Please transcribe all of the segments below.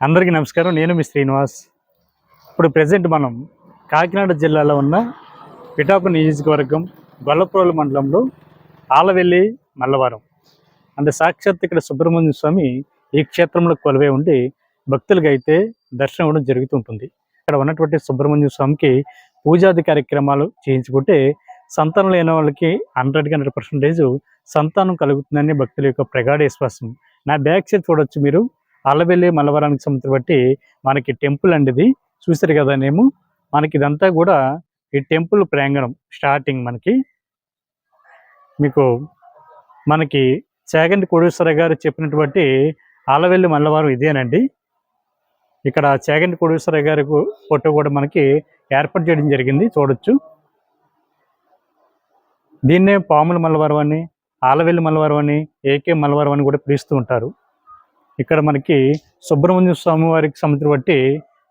అందరికీ నమస్కారం. నేను మీ శ్రీనివాస్. ఇప్పుడు ప్రజెంట్ మనం కాకినాడ జిల్లాలో ఉన్న పిఠాపు నియోజకవర్గం గొల్లప్రోలు మండలంలో ఆలవెల్లి మల్లవరం అంటే సాక్షాత్ ఇక్కడ సుబ్రహ్మణ్య స్వామి ఈ క్షేత్రంలో కొలవే ఉండి భక్తులకి అయితే దర్శనం ఇవ్వడం జరుగుతుంటుంది ఇక్కడ ఉన్నటువంటి సుబ్రహ్మణ్య స్వామికి పూజాది కార్యక్రమాలు చేయించుకుంటే సంతానం లేని వాళ్ళకి హండ్రెడ్కి హండ్రెడ్ పర్సెంటేజ్ సంతానం కలుగుతుందని భక్తుల యొక్క ప్రగాఢ విశ్వాసం. నా బ్యాక్ సైడ్ చూడొచ్చు మీరు. అల్లవెల్లి మల్లవరానికి సంబంధించి బట్టి మనకి టెంపుల్ అండి ఇది. చూసారు కదా నేము? మనకి ఇదంతా కూడా ఈ టెంపుల్ ప్రాంగణం స్టార్టింగ్ మనకి. మీకు మనకి చాగంటి కోడేశ్వర గారు చెప్పినటువంటి ఆలవెల్లి మల్లవారం ఇదేనండి. ఇక్కడ చాగంటి కోడేశ్వర గారి ఫోటో కూడా మనకి ఏర్పాటు చేయడం జరిగింది చూడొచ్చు. దీన్నే పాముల మల్లవారం అని ఆలవెల్లి మల్లవారం అని ఏకే మల్లవారం అని కూడా పిలుస్తూ ఉంటారు. ఇక్కడ మనకి సుబ్రహ్మణ్య స్వామి వారికి సంబంధించిన బట్టి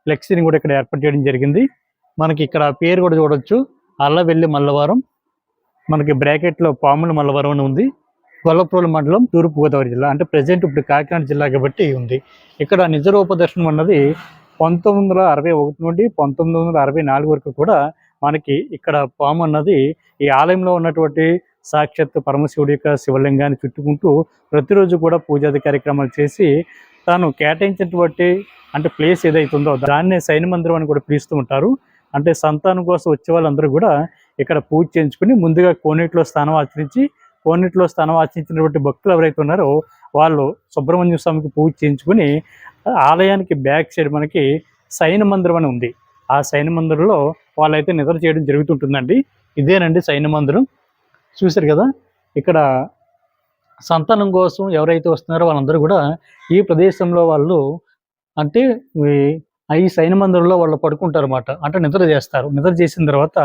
ఫ్లెక్సీని కూడా ఇక్కడ ఏర్పాటు చేయడం జరిగింది. మనకి ఇక్కడ పేరు కూడా చూడొచ్చు. అల్లవెల్లి మల్లవారం. మనకి బ్రాకెట్లో పాముల మల్లవరం అని ఉంది. గొల్లప్రోలు మండలం తూర్పు గోదావరి జిల్లా. అంటే ప్రజెంట్ ఇప్పుడు కాకినాడ జిల్లా కాబట్టి ఉంది. ఇక్కడ నిజరూప దర్శనం అన్నది పంతొమ్మిది వందల అరవై ఒకటి నుండి పంతొమ్మిది వందల అరవై నాలుగు వరకు కూడా మనకి ఇక్కడ పాము అన్నది ఈ ఆలయంలో ఉన్నటువంటి సాక్షాత్ పరమశివుడి యొక్క శివలింగాన్ని చుట్టుకుంటూ ప్రతిరోజు కూడా పూజాది కార్యక్రమాలు చేసి తాను కేటాయించినటువంటి అంటే ప్లేస్ ఏదైతే ఉందో దాన్నే సైన మందిరం అని కూడా పిలుస్తూ ఉంటారు. అంటే సంతానం కోసం వచ్చే వాళ్ళందరూ కూడా ఇక్కడ పూజ చేయించుకుని ముందుగా కోనేటిలో స్థానం ఆచరించి కోనేటిలో స్థానం ఆచరించినటువంటి భక్తులు ఎవరైతే ఉన్నారో వాళ్ళు సుబ్రహ్మణ్య స్వామికి పూజ చేయించుకుని ఆలయానికి బ్యాక్ సైడ్ మనకి సైన మందిరం అని ఉంది. ఆ సైన మందిరంలో వాళ్ళైతే నిద్ర చేయడం జరుగుతుంటుందండి. ఇదేనండి సైన మందిరం. చూశారు కదా? ఇక్కడ సంతానం కోసం ఎవరైతే వస్తున్నారో వాళ్ళందరూ కూడా ఈ ప్రదేశంలో వాళ్ళు అంటే ఈ- సైన మందిరంలో వాళ్ళు పడుకుంటారు అనమాట అంటే నిద్ర చేస్తారు. నిద్ర చేసిన తర్వాత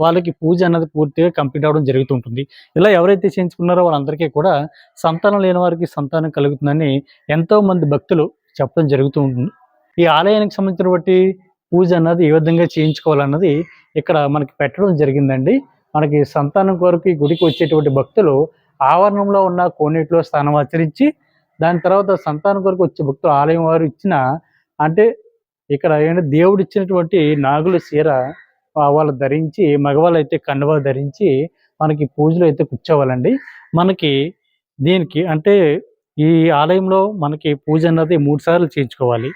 వాళ్ళకి పూజ అన్నది పూర్తిగా కంప్లీట్ అవ్వడం జరుగుతుంటుంది. ఇలా ఎవరైతే చేయించుకున్నారో వాళ్ళందరికీ కూడా సంతానం లేని వారికి సంతానం కలుగుతుందని ఎంతో మంది భక్తులు చెప్పడం జరుగుతూ ఉంటుంది ఈ ఆలయానికి సంబంధించిన బట్టి పూజ అన్నది ఏ విధంగా చేయించుకోవాలన్నది ఇక్కడ మనకి పెట్టడం జరిగిందండి. మనకి సంతానం కొరకు ఈ గుడికి వచ్చేటువంటి భక్తులు ఆవరణంలో ఉన్న కోనేటిలో స్నానం ఆచరించి దాని తర్వాత సంతానం కొరకు వచ్చే భక్తులు ఆలయం వారు ఇచ్చిన అంటే ఇక్కడ ఏంటంటే దేవుడు ఇచ్చినటువంటి నాగుల సీర వాళ్ళు ధరించి మగవాళ్ళు అయితే కండువా ధరించి మనకి పూజలు అయితే కూర్చోవాలండి. మనకి దీనికి అంటే ఈ ఆలయంలో మనకి పూజ అన్నది మూడు సార్లు చేయించుకోవాలి.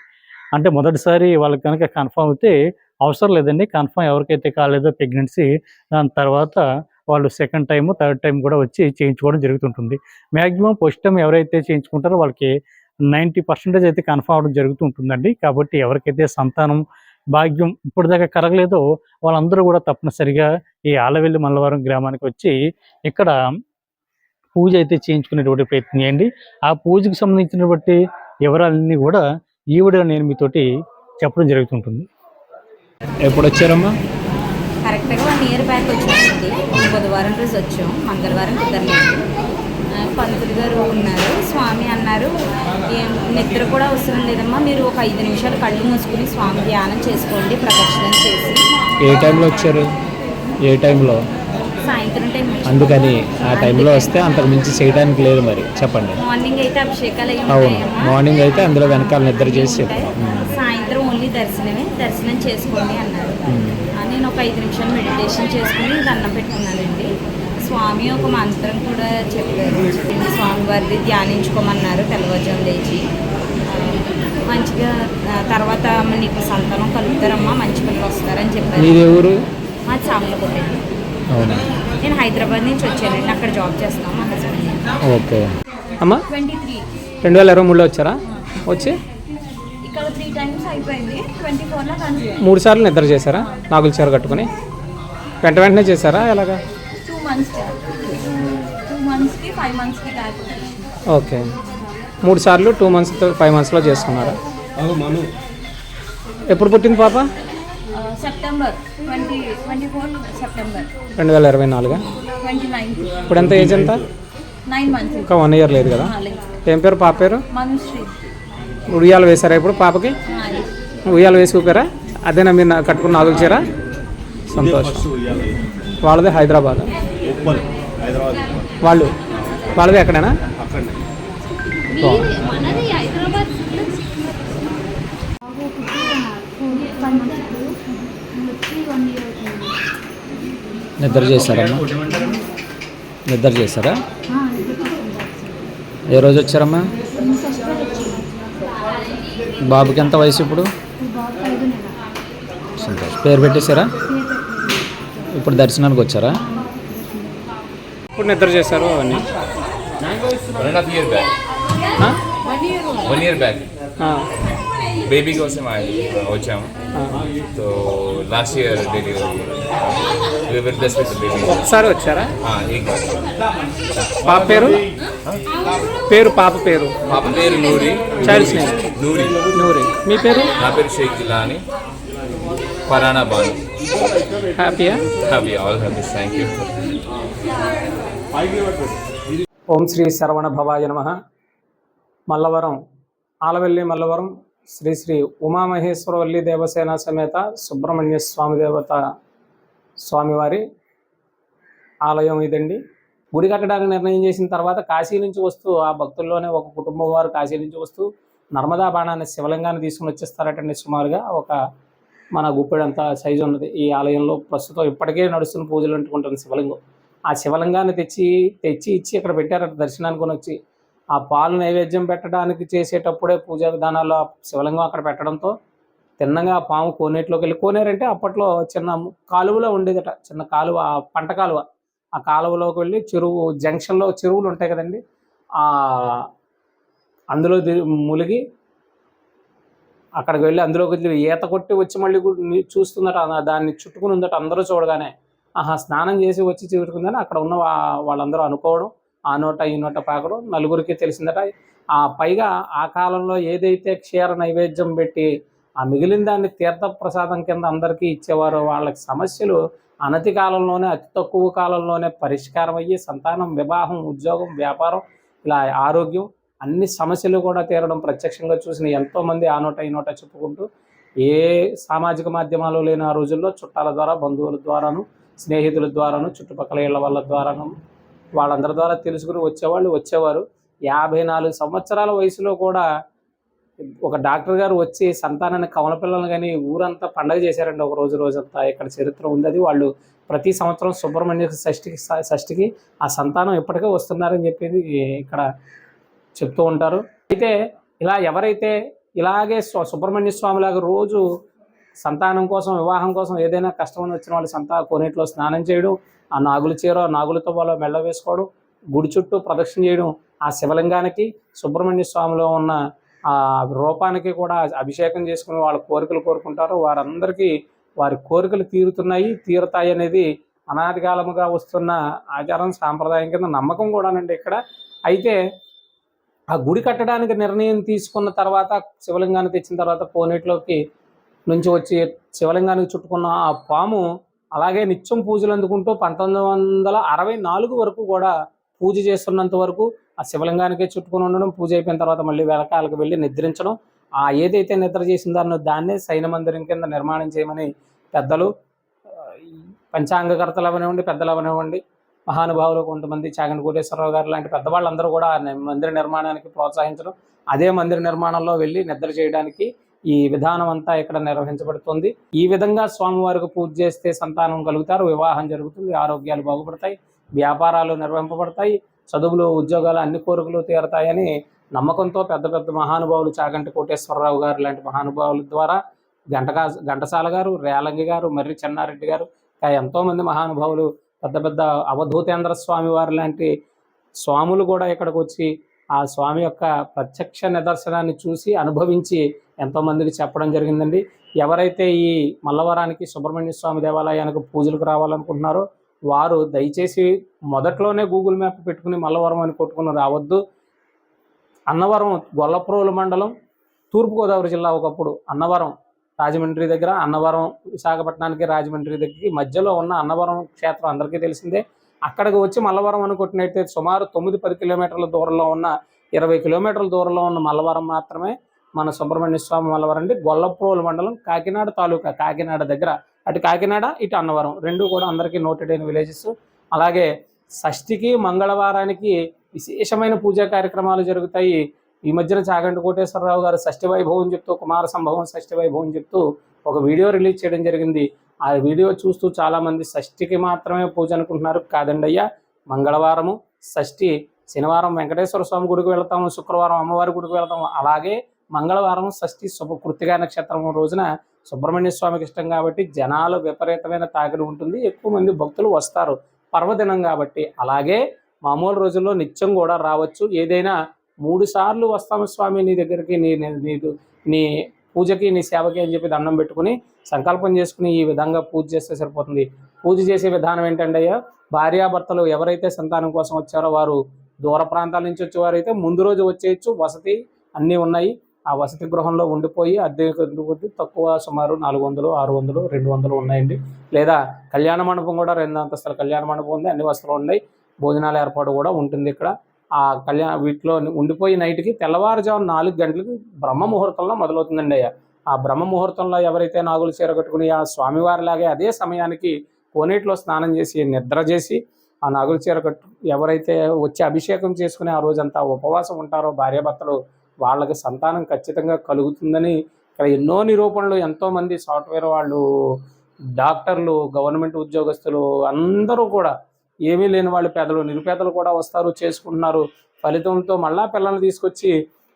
అంటే మొదటిసారి వాళ్ళకి కనుక కన్ఫర్మ్ అయితే అవసరం లేదండి. కన్ఫర్మ్ ఎవరికైతే కాలేదో ప్రెగ్నెన్సీ దాని తర్వాత వాళ్ళు సెకండ్ టైం థర్డ్ టైం కూడా వచ్చి చేయించుకోవడం జరుగుతుంటుంది. మ్యాక్సిమం ఫస్ట్ టైం ఎవరైతే చేయించుకుంటారో వాళ్ళకి నైంటీ పర్సెంటేజ్ అయితే కన్ఫర్మ్ అవడం జరుగుతుంటుందండి. కాబట్టి ఎవరికైతే సంతానం భాగ్యం ఇప్పటిదాకా కలగలేదో వాళ్ళందరూ కూడా తప్పనిసరిగా ఈ ఆలవెల్లి మల్లవరం గ్రామానికి వచ్చి ఇక్కడ పూజ అయితే చేయించుకునేటువంటి ప్రయత్నం చేయండి. ఆ పూజకి సంబంధించినటువంటి వివరాలన్నీ కూడా ఈ వీడియో నేను మీతోటి చెప్పడం జరుగుతుంటుంది. ఎప్పుడు వచ్చారమ్మా కరెక్ట్గా వన్ ఇయర్ బ్యాక్ వచ్చామండి. బుధవారం రోజు వచ్చాం. మంగళవారం కుదరలేదు. పంతులు గారు ఉన్నారు. స్వామి అన్నారు. "ఏం నిద్ర కూడా అవసరం లేదమ్మా. మీరు ఒక ఐదు నిమిషాలు కళ్ళు మూసుకుని స్వామి ధ్యానం చేసుకోండి ప్రదక్షిణం చేసి. ఏ టైంలో వచ్చారు? ఏ టైంలో? సాయంత్రం టైం. అందుకని ఆ టైంలో వస్తే అంతకు మించి చేయడానికి లేదు మరి. చెప్పండి. మార్నింగ్ అయితే అభిషేకాలు అవును. మార్నింగ్ అయితే అందులో వెనకాల నిద్ర చేసి సాయంత్రం ఓన్లీ దర్శనమే. దర్శనం చేసుకోండి అన్నారు. నేను ఒక ఐదు నిమిషాలు మెడిటేషన్ చేసుకుని దండం పెట్టుకున్నానండి. స్వామి ఒక మంత్రం కూడా చెప్పారు. స్వామి వారిది ధ్యానించుకోమన్నారు తెల్లవారుజాము లేచి. మంచిగా తర్వాత నీకు సంతానం కలుగుతారమ్మా మంచి పిల్లలు వస్తారని చెప్పారు. మీది ఎవరు? నేను హైదరాబాద్ నుంచి వచ్చానండి. అక్కడ జాబ్ చేస్తాం. మా హస్బెండ్ ఓకే. అమ్మా? Twenty three. రెండు వేల ఇరవై మూడులో వచ్చారా? వచ్చి? ఇక్కడ త్రీ టైమ్స్ అయిపోయింది. ట్వంటీ ఫోర్లో మూడు సార్లు నిద్ర చేశారా? నాగుల చీర కట్టుకొని? వెంట వెంటనే చేశారా? ఎలాగా? టూ మంత్స్ టూ మంత్స్కి ఫైవ్ మంత్స్కి ఓకే. మూడు సార్లు టూ మంత్స్ ఫైవ్ మంత్స్లో చేసుకున్నారా? ఎప్పుడు పుట్టింది పాప? September twenty twenty four September. రెండు వేల ఇరవై నాలుగా? Twenty ninth. ఇప్పుడు ఎంత ఏజ్ ఎంత? Nine months. ఇంకా వన్ ఇయర్ లేదు కదా? ఏం పేరు? పాప పేరు? మనుశ్రీ. ఉయ్యాల వేశారా ఇప్పుడు పాపకి? ఉయ్యాల వేసి ఊపారా అదేనా మీరు నా- కట్టుకున్న నాగుల చీర? సంతోషం. వాళ్ళది హైదరాబాద్. వాళ్ళు? వాళ్ళది ఎక్కడైనా అక్కడనే బాగుంది. మనది హైదరాబాద్ వన్ మంత్ ఇప్పుడు వచ్చి వన్ ఇయర్ అవుతుంది నిద్ర చేశారమ్మా? నిద్ర చేశారా? ఏ రోజు వచ్చారమ్మా? బాబుకి ఎంత వయసు ఇప్పుడు? సంతోష్. పేరు పెట్టేశారా? ఇప్పుడు దర్శనానికి వచ్చారా? ఇప్పుడు నిద్ర చేశారు అవన్నీ? One and half year back ఆ? వన్ ఇయర్ బ్యాక్ ఆ, బేబీ కోసం వచ్చాము. So last year delivery with baby ఒకసారి వచ్చారా? పాప పేరు? పేరు పాప పేరు. పాప పేరు నూరి. Child's name. నూరి. నూరి. మీ పేరు? నా పేరు షేక్ జిలాని. ఫరానా బాను. హ్యాపీయా happy all happy thank you Om Shri Saravana భవాయ నమ. మల్లవరం ఆలవెల్లి మల్లవరం శ్రీ శ్రీ ఉమామహేశ్వరవల్లి దేవసేన సమేత సుబ్రహ్మణ్య స్వామి దేవత స్వామివారి ఆలయం ఇదండి. గుడి కట్టడానికి నిర్ణయం చేసిన తర్వాత కాశీ నుంచి వస్తూ ఆ భక్తుల్లోనే ఒక కుటుంబం వారు కాశీ నుంచి వస్తూ నర్మదా బాణాన్ని శివలింగాన్ని తీసుకుని వచ్చేస్తారటండి సుమారుగా. ఒక మన గుప్పెడంత సైజు ఉన్నది. ఈ ఆలయంలో ప్రస్తుతం ఇప్పటికే నడుస్తున్న పూజలు అంటుకుంటుంది శివలింగం. ఆ శివలింగాన్ని తెచ్చి తెచ్చి ఇచ్చి ఇక్కడ పెట్టారట దర్శనానికి వచ్చి. ఆ పాలు నైవేద్యం పెట్టడానికి చేసేటప్పుడే పూజా విధానాల్లో ఆ శివలింగం అక్కడ పెట్టడంతో తిన్నగా ఆ పాము కోనేటిలోకి వెళ్ళి కోనేరంటే అప్పట్లో చిన్న కాలువలో ఉండేదట చిన్న కాలువ పంట కాలువ. ఆ కాలువలోకి వెళ్ళి చెరువు జంక్షన్లో చెరువులు ఉంటాయి కదండి ఆ అందులో ది- అక్కడికి వెళ్ళి అందులోకి వెళ్ళి ఈత కొట్టి వచ్చి మళ్ళీ చూస్తుందట దాన్ని చుట్టుకుని ఉందట అందరూ చూడగానే. ఆహా స్నానం చేసి వచ్చి చూడుకుందని అక్కడ ఉన్న వాళ్ళందరూ అనుకోవడం. ఆ నోట ఈ నోట పాకడం నలుగురికి తెలిసిందట. ఆ పైగా ఆ కాలంలో ఏదైతే క్షీర నైవేద్యం పెట్టి ఆ మిగిలిన దాన్ని తీర్థ ప్రసాదం కింద అందరికీ ఇచ్చేవారో వాళ్ళకి సమస్యలు అనతి కాలంలోనే అతి తక్కువ కాలంలోనే పరిష్కారం అయ్యి సంతానం వివాహం ఉద్యోగం వ్యాపారం ఇలా ఆరోగ్యం అన్ని సమస్యలు కూడా తీరడం ప్రత్యక్షంగా చూసిన ఎంతోమంది ఆ నోట ఈ నోట చెప్పుకుంటూ ఏ సామాజిక మాధ్యమాలు లేని ఆ రోజుల్లో చుట్టాల ద్వారా బంధువుల ద్వారాను స్నేహితుల ద్వారాను చుట్టుపక్కల ఇళ్ళ వాళ్ళ ద్వారాను వాళ్ళందరి ద్వారా తెలుసుకుని వచ్చేవాళ్ళు వచ్చేవారు. యాభై నాలుగు సంవత్సరాల వయసులో కూడా ఒక డాక్టర్ గారు వచ్చి సంతానాన్ని కమలపిల్లలు కానీ ఊరంతా పండగ చేశారండి ఒక రోజు రోజంతా. ఇక్కడ చరిత్ర ఉంది అది. వాళ్ళు ప్రతి సంవత్సరం సుబ్రహ్మణ్య షష్ఠికి షష్ఠికి ఆ సంతానం ఇప్పటికే వస్తున్నారని చెప్పేది ఇక్కడ చెప్తూ ఉంటారు. అయితే ఇలా ఎవరైతే ఇలాగే సుబ్రహ్మణ్య స్వామిలాగా రోజు సంతానం కోసం వివాహం కోసం ఏదైనా కష్టం వచ్చిన వాళ్ళు సంతా కోనేటిలో స్నానం చేయడం. ఆ నాగుల చీర నాగులతో వాళ్ళ మెళ్ళ వేసుకోవడం గుడి చుట్టూ ప్రదక్షిణ చేయడం ఆ శివలింగానికి సుబ్రహ్మణ్య స్వామిలో ఉన్న ఆ రూపానికి కూడా అభిషేకం చేసుకుని వాళ్ళ కోరికలు కోరుకుంటారు. వారందరికీ వారి కోరికలు తీరుతున్నాయి. తీరుతాయి అనేది అనాది కాలముగా వస్తున్న ఆచారం సాంప్రదాయం కింద నమ్మకం కూడానండి ఇక్కడ. అయితే ఆ గుడి కట్టడానికి నిర్ణయం తీసుకున్న తర్వాత శివలింగాన్ని తెచ్చిన తర్వాత పోనేట్లోకి నుంచి వచ్చి శివలింగానికి చుట్టుకున్న ఆ పాము అలాగే నిత్యం పూజలు అందుకుంటూ పంతొమ్మిది వందల అరవై నాలుగు వరకు కూడా పూజ చేస్తున్నంత వరకు ఆ శివలింగానికే చుట్టుకుని ఉండడం పూజ అయిపోయిన తర్వాత మళ్ళీ వెనకాలకు వెళ్ళి నిద్రించడం. ఆ ఏదైతే నిద్ర చేసిందో దాన్నే సైన మందిరం కింద నిర్మాణం చేయమని పెద్దలు ఈ పంచాంగకర్తలు అవనివ్వండి పెద్దలు అవనివ్వండి మహానుభావులు కొంతమంది చాగంటి కోటేశ్వరరావు గారు లాంటి పెద్దవాళ్ళందరూ కూడా మందిర నిర్మాణానికి ప్రోత్సహించడం అదే మందిర నిర్మాణంలో వెళ్ళి నిద్ర చేయడానికి ఈ విధానం అంతా ఇక్కడ నిర్వహించబడుతుంది. ఈ విధంగా స్వామివారికి పూజ చేస్తే సంతానం కలుగుతారు వివాహం జరుగుతుంది ఆరోగ్యాలు బాగుపడతాయి వ్యాపారాలు నిర్వహింపబడతాయి చదువులు ఉద్యోగాలు అన్ని కోరికలు తీరతాయని నమ్మకంతో పెద్ద పెద్ద మహానుభావులు చాగంటి కోటేశ్వరరావు గారు లాంటి మహానుభావుల ద్వారా గంటకా ఘంటసాల గారు రేలంగి గారు మర్రి చెన్నారెడ్డి గారు ఎంతోమంది మహానుభావులు పెద్ద పెద్ద అవధూతేంద్ర స్వామి వారు లాంటి స్వాములు కూడా ఇక్కడికి వచ్చి ఆ స్వామి యొక్క ప్రత్యక్ష నిదర్శనాన్ని చూసి అనుభవించి ఎంతోమందికి చెప్పడం జరిగిందండి. ఎవరైతే ఈ మల్లవరానికి సుబ్రహ్మణ్య స్వామి దేవాలయానికి పూజలకు రావాలనుకుంటున్నారో వారు దయచేసి మొదట్లోనే గూగుల్ మ్యాప్ పెట్టుకుని మల్లవరం అని కొట్టుకుని రావద్దు. అన్నవరం గొల్లప్రోలు మండలం తూర్పుగోదావరి జిల్లా ఒకప్పుడు అన్నవరం రాజమండ్రి దగ్గర అన్నవరం విశాఖపట్నానికి రాజమండ్రి దగ్గరికి మధ్యలో ఉన్న అన్నవరం క్షేత్రం అందరికీ తెలిసిందే. అక్కడికి వచ్చి మల్లవరం అని సుమారు తొమ్మిది పది కిలోమీటర్ల దూరంలో ఉన్న ఇరవై కిలోమీటర్ల దూరంలో ఉన్న మల్లవరం మాత్రమే మన సుబ్రహ్మణ్య స్వామి మల్లవరం అండి. గొల్లప్రోలు మండలం కాకినాడ తాలూకా కాకినాడ దగ్గర. అటు కాకినాడ ఇటు అన్నవరం. రెండు కూడా అందరికీ నోటెడ్ అయిన విలేజెస్ అలాగే షష్ఠికి మంగళవారానికి విశేషమైన పూజా కార్యక్రమాలు జరుగుతాయి. ఈ మధ్యన చాగంటి కోటేశ్వరరావు గారు షష్ఠి వైభవం చెప్తూ కుమార సంభవం షష్ఠి వైభవం చెప్తూ ఒక వీడియో రిలీజ్ చేయడం జరిగింది. ఆ వీడియో చూస్తూ చాలామంది షష్ఠికి మాత్రమే పూజ అనుకుంటున్నారు. కాదండి అయ్యా మంగళవారము షష్ఠి శనివారం వెంకటేశ్వర స్వామి గుడికి వెళ్తాము శుక్రవారం అమ్మవారి గుడికి వెళ్తాము. అలాగే మంగళవారం షష్ఠి శుభ కృతిగా నక్షత్రం రోజున సుబ్రహ్మణ్య స్వామికి ఇష్టం కాబట్టి జనాలు విపరీతమైన తాకిడి ఉంటుంది. ఎక్కువ మంది భక్తులు వస్తారు పర్వదినం కాబట్టి. అలాగే మామూలు రోజుల్లో నిత్యం కూడా రావచ్చు. ఏదైనా మూడు సార్లు వస్తాము స్వామి నీ దగ్గరికి నీ నీ- నీ పూజకి నీ సేవకి అని చెప్పి దండం పెట్టుకుని సంకల్పం చేసుకుని ఈ విధంగా పూజ చేస్తే సరిపోతుంది. పూజ చేసే విధానం ఏంటంటే అయ్యా భార్యాభర్తలు ఎవరైతే సంతానం కోసం వచ్చారో వారు దూర ప్రాంతాల నుంచి వచ్చేవారైతే ముందు రోజు వచ్చేయచ్చు. వసతి అన్నీ ఉన్నాయి. ఆ వసతి గృహంలో ఉండిపోయి అద్దె కొద్ది తక్కువ సుమారు నాలుగు వందలు ఆరు వందలు రెండు వందలు ఉన్నాయండి. లేదా కళ్యాణ మండపం కూడా రెండు అంతస్తుల కళ్యాణ మండపం ఉంది. అన్ని వసతులు ఉన్నాయి. భోజనాల ఏర్పాటు కూడా ఉంటుంది ఇక్కడ. ఆ కళ్యాణ వీటిలో ఉండిపోయి నైట్కి తెల్లవారుజాము నాలుగు గంటలకి బ్రహ్మ ముహూర్తంలో మొదలవుతుందండి అయ్యా. ఆ బ్రహ్మ ముహూర్తంలో ఎవరైతే నాగులు చీర కట్టుకుని ఆ స్వామివారిలాగే అదే సమయానికి కోనేటిలో స్నానం చేసి నిద్ర చేసి ఆ నాగుల చీర కట్టు ఎవరైతే వచ్చి అభిషేకం చేసుకుని ఆ రోజంతా ఉపవాసం ఉంటారో భార్యాభర్తలు వాళ్ళకి సంతానం ఖచ్చితంగా కలుగుతుందని ఇక్కడ ఎన్నో నిరూపణలు ఎంతోమంది సాఫ్ట్వేర్ వాళ్ళు డాక్టర్లు గవర్నమెంట్ ఉద్యోగస్తులు అందరూ కూడా ఏమీ లేని వాళ్ళు పేదలు నిరుపేదలు కూడా వస్తారు చేసుకుంటున్నారు. ఫలితంతో మళ్ళా పిల్లల్ని తీసుకొచ్చి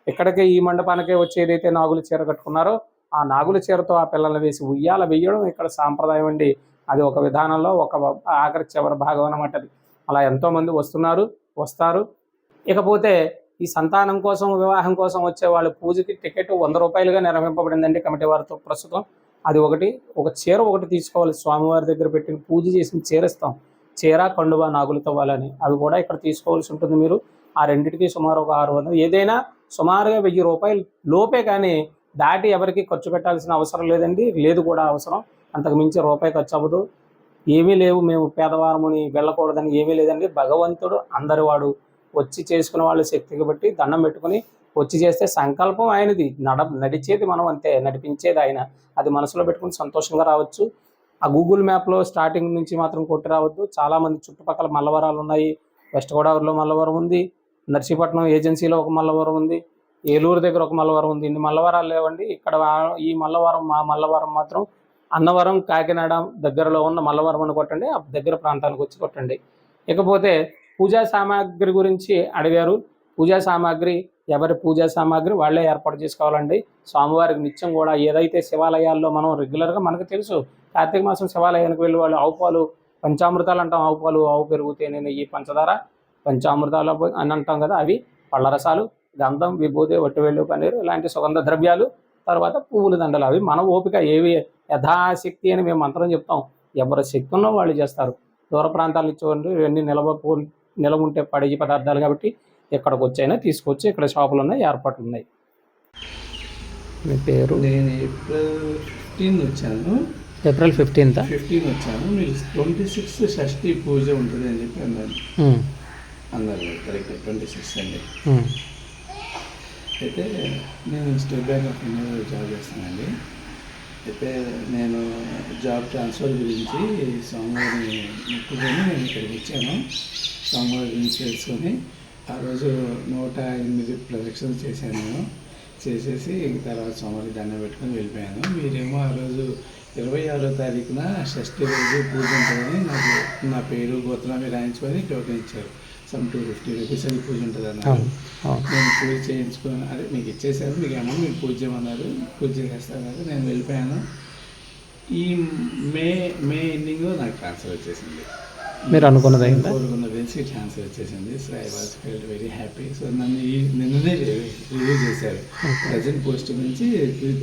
ఇక్కడికే ఈ మండపానికే వచ్చి ఏదైతే నాగుల చీర కట్టుకున్నారో ఆ నాగుల చీరతో ఆ పిల్లల్ని వేసి ఉయ్యాల వేయడం ఇక్కడ సాంప్రదాయం అండి. అది ఒక విధానంలో ఒక ఆఖరి చివరి భాగం అనమాట అది. అలా ఎంతోమంది వస్తున్నారు వస్తారు. ఇకపోతే ఈ సంతానం కోసం వివాహం కోసం వచ్చే వాళ్ళ పూజకి టికెట్ వంద రూపాయలుగా నిర్వహింపబడిందండి కమిటీ వారితో ప్రస్తుతం. అది ఒకటి ఒక చీర ఒకటి తీసుకోవాలి. స్వామివారి దగ్గర పెట్టిన పూజ చేసిన చీర ఇస్తాం. చీర కండువా నాగులతో వాళ్ళని అవి కూడా ఇక్కడ తీసుకోవాల్సి ఉంటుంది మీరు. ఆ రెండింటికి సుమారు ఒక ఆరు వందలు. ఏదైనా సుమారుగా వెయ్యి రూపాయలు లోపే కానీ దాటి ఎవరికి ఖర్చు పెట్టాల్సిన అవసరం లేదండి. లేదు కూడా అవసరం. అంతకు మించి రూపాయి ఖర్చు అవ్వదు. ఏమీ లేవు. మేము పేదవారముని వెళ్ళకూడదని ఏమీ లేదండి. భగవంతుడు అందరివాడు. వచ్చి చేసుకునే వాళ్ళ శక్తికి బట్టి దండం పెట్టుకుని వచ్చి చేస్తే సంకల్పం ఆయనది. నడ నడిచేది మనం అంతే. నడిపించేది ఆయన. అది మనసులో పెట్టుకుని సంతోషంగా రావచ్చు. ఆ గూగుల్ మ్యాప్లో స్టార్టింగ్ నుంచి మాత్రం కొట్టి రావద్దు. చాలామంది చుట్టుపక్కల మల్లవరాలు ఉన్నాయి. వెస్ట్ గోదావరిలో మల్లవరం ఉంది. నర్సీపట్నం ఏజెన్సీలో ఒక మల్లవరం ఉంది. ఏలూరు దగ్గర ఒక మల్లవరం ఉంది. ఇన్ని మల్లవరాలు లేవండి. ఇక్కడ ఈ మల్లవరం మా మల్లవరం మాత్రం అన్నవరం కాకినాడ దగ్గరలో ఉన్న మల్లవరం అని కొట్టండి. ఆ దగ్గర ప్రాంతానికి వచ్చి కొట్టండి. ఇకపోతే పూజా సామాగ్రి గురించి అడిగారు. పూజా సామాగ్రి ఎవరి పూజా సామాగ్రి వాళ్ళే ఏర్పాటు చేసుకోవాలండి. స్వామివారికి నిత్యం కూడా ఏదైతే శివాలయాల్లో మనం రెగ్యులర్గా మనకు తెలుసు కార్తీక మాసం శివాలయానికి వెళ్ళి వాళ్ళు ఆవు పాలు పంచామృతాలు అంటాం ఆవు పాలు ఆవు పెరుగు తేనె నెయ్యి పంచదార పంచామృతాలు అని అంటాం కదా అవి పళ్ళ రసాలు గంధం విభూతి వట్టివెళ్ళు పన్నీరు ఇలాంటి సుగంధ ద్రవ్యాలు తర్వాత పువ్వుల దండలు అవి మన ఓపిక ఏవి యథాశక్తి అని మేము మంత్రం చెప్తాం. ఎవరి శక్తి ఉన్నో వాళ్ళు చేస్తారు. దూర ప్రాంతాలు ఇచ్చేవాళ్ళు ఇవన్నీ నిలవ నిలవ ఉంటే పడే పదార్థాలు కాబట్టి ఎక్కడికి వచ్చైనా తీసుకొచ్చి ఇక్కడ షాపులు ఉన్నాయి ఏర్పాట్లు ఉన్నాయి మీ పేరు? నేను ఏప్రిల్ ఫిఫ్టీన్ వచ్చాను. ఏప్రిల్ ఫిఫ్టీన్త్ ఫిఫ్టీన్ వచ్చాను. మీరు ట్వంటీ సిక్స్ షష్ఠి పూజ ఉంటుంది అని చెప్పి అన్నారు. అన్నారు కరెక్ట్. ట్వంటీ సిక్స్ అండి. అయితే నేను State Bank of India job చేస్తానండి అయితే నేను జాబ్ ట్రాన్స్ఫర్ గురించి సోమవారం ముక్కుకొని నేను ఇక్కడికి వచ్చాను. సోమవారం గురించి తెలుసుకొని ఆ రోజు నూట ఎనిమిది ప్రదక్షిణలు చేశాను. నేను చేసేసి తర్వాత సోమవారం దండం పెట్టుకొని వెళ్ళిపోయాను. మీరేమో ఆ రోజు ఇరవై ఆరో తారీఖున షష్ఠి రోజు పూజ ఉంటుందని నాకు నా పేరు గోత్రం రాయించుకొని టోకెన్ ఇచ్చారు. సమ్ టూ ఫిఫ్టీ రూపీస్ అది పూజ ఉంటుంది అన్నారు. నేను పూజ చేయించుకుని అదే మీకు ఇచ్చేసారు మీకు అమౌంట్ మీరు పూజ చేయమన్నారు పూజ చేసేస్తారు కదా నేను వెళ్ళిపోయాను. ఈ మే మే ఎండింగ్లో నాకు ట్రాన్స్ఫర్ వచ్చేసింది. మీరు అనుకున్నది అయిందా? తెలిసి ట్రాన్స్ఫర్ వచ్చేసింది. So I was feel very happy so నన్ను ఈ నిన్ననే రివ్యూ చేశారు. ప్రజెంట్ పోస్ట్ నుంచి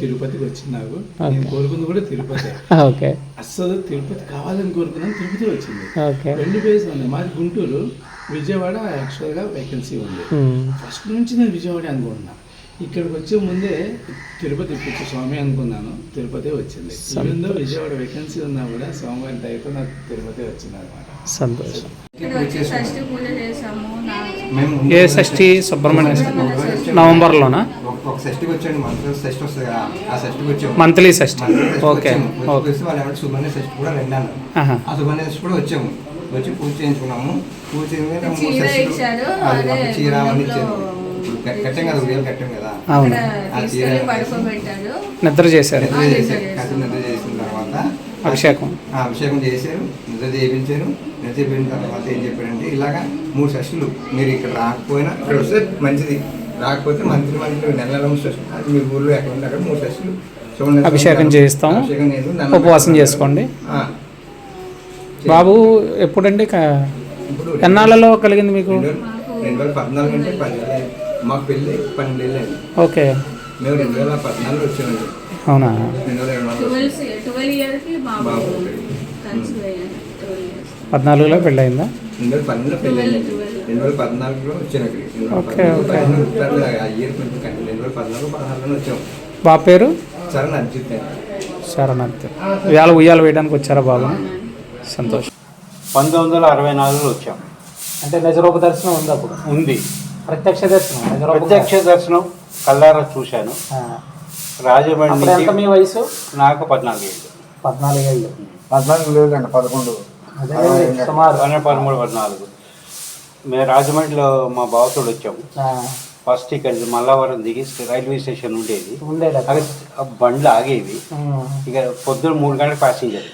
తిరుపతికి వచ్చింది నాకు నేను కోరుకుంది కూడా తిరుపతి. ఓకే. అస్సలు తిరుపతి కావాలని కోరుకున్నాను తిరుపతి వచ్చింది. రెండు ప్లేస్ ఉంది మాది గుంటూరు. విజయవాడ యాక్చువల్గా వేకెన్సీ ఉంది. ఫస్ట్ నుంచి నేను విజయవాడ అనుకుంటున్నా. ఇక్కడికి వచ్చే ముందే తిరుపతి ఇప్పుడు స్వామి అనుకున్నాను. తిరుపతి వచ్చింది. ఈవెన్ విజయవాడ వేకెన్సీ ఉన్నా కూడా స్వామివారి దయతో నాకు తిరుపతి వచ్చింది అనమాట సంతోషం. ఏ షష్ఠి సుబ్రహ్మణ్య నవంబర్లోనా? మంత్లీ షష్ఠి. ఓకే సుబ్రహ్మణ్య కూడా. ఆ సుబ్రహ్మణ్య కూడా వచ్చాము. వచ్చి పూజ చేయించుకున్నాము. పూజ చీర అవన్నీ ఇచ్చారు. కట్టాం కదా ఉదయం కట్టాం కదా. నిద్ర చేశారు. నిద్ర చేశారు. నిద్ర తర్వాత అభిషేకం. అభిషేకం చేశారు నిద్ర చేయించారు. నిద్ర చేయించిన తర్వాత ఏం చెప్పారంటే ఇలాగా మూడు షష్టులు మీరు ఇక్కడ రాకపోయినా ఇక్కడ వస్తే మంచిది. రాకపోతే మంత్రి మంత్రి నెల నెల అది మీ ఊళ్ళో ఎక్కడ ఉంటే అక్కడ మూడు షష్టులు చూడండి అభిషేకం చేయిస్తాం. అభిషేకం చేసి దండం ఉపవాసం. చేసుకోండి. బాబు ఎప్పుడండి ఎన్నాళ్ళలో కలిగింది మీకు? రెండు వేల- పద్నాలుగు అంటే పన్నెండు మాకు పెళ్ళి పన్నెండు ఓకే. మేము రెండు వేల పద్నాలుగులో వచ్చామండి. అవునా? పద్నాలుగులో పెళ్ళయిందా? Okay, okay. బాబు పేరు? శరణత్ ఇవాళ ఉయ్యాలు వేయడానికి వచ్చారా బాబు? సంతోషం. పంతొమ్మిది వందల అరవై నాలుగులో వచ్చాం. అంటే నిజరూప దర్శనం ఉంది అప్పుడు? ఉంది. ప్రత్యక్ష దర్శనం ప్రత్యక్ష దర్శనం. కల్లారా చూశాను. అప్పుడు ఎంత మీ వయసు? నాకు పద్నాలుగు ఏళ్ళు పద్నాలుగేళ్ళు. పద్నాలుగు లేదండి పదకొండు. సుమారు. పన్నెండు పదమూడు పద్నాలుగు. మేము రాజమండ్రిలో మా బావతోడు వచ్చాము. ఆ, ఫస్ట్ ఇక్కడ మల్లావరం దిగి రైల్వే స్టేషన్ ఉండేది. ఉండేది అక్కడ. బండ్లు ఆగేవి. ఉమ్. ఇక పొద్దున్న మూడు గంటల ప్యాసింజర్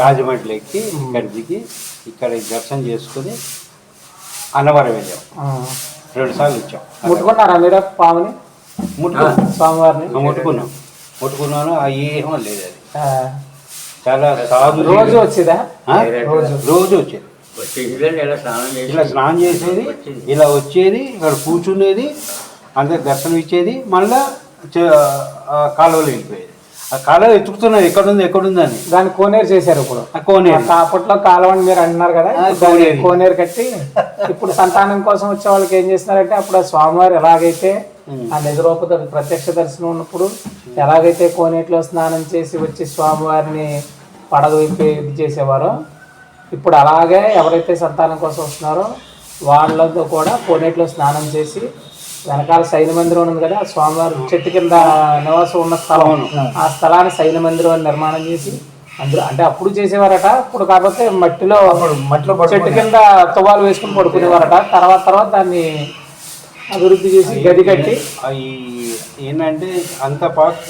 రాజమండ్రి ఎక్కి ఇక్కడ దిగి ఇక్కడ దర్శనం చేసుకుని అన్నవరం వెళ్ళాం. ఆ. రెండు సార్లు వచ్చాం. ముట్టుకున్నారా మీరు పాముని? ముట్టుకున్నాం. స్వామివారిని. ముట్టుకున్నాం. ముట్టుకున్నాను ఆ ఏమో లేదు అది. ఆ. చాలా సాధు రోజు వచ్చేదా? రోజు వచ్చేది? ఇలా స్నానం చేసేది ఇలా వచ్చేది ఇక్కడ కూర్చునేది అందరికి దర్శనం ఇచ్చేది మళ్ళా కాలువలో వెళ్ళిపోయేది. ఆ కాలువ ఎత్తుకుతున్నది ఎక్కడుంది ఎక్కడుందని. దాన్ని కోనేరు చేశారు ఇప్పుడు. ఆ కోనేరు. ఆ అప్పట్లో కాలువని మీరు అంటున్నారు కదా కోనేరు. కోనేరు కట్టి ఇప్పుడు సంతానం కోసం వచ్చే వాళ్ళకి ఏం చేస్తున్నారంటే అప్పుడు ఆ స్వామివారు ఎలాగైతే ఆ నిజరూప ప్రత్యక్ష దర్శనం ఉన్నప్పుడు ఎలాగైతే కోనేటిలో స్నానం చేసి వచ్చి స్వామివారిని పడగ విప్పి ఇది చేసేవారో ఇప్పుడు అలాగే ఎవరైతే సంతానం కోసం వస్తున్నారో వాళ్ళతో కూడా కోనేటిలో స్నానం చేసి వెనకాల సైన మందిరం ఉంది కదా స్వామివారి చెట్టు కింద నివాసం ఉన్న స్థలం. ఆ స్థలాన్ని సైన మందిరం అని నిర్మాణం చేసి అందులో అంటే అప్పుడు చేసేవారట ఇప్పుడు కాకపోతే మట్టిలో మట్టిలో చెట్టు కింద తువాలు వేసుకుని పడుకునేవారట. తర్వాత తర్వాత దాన్ని అభివృద్ధి చేసి గది కట్టి అవి ఏంటంటే అంత పాక్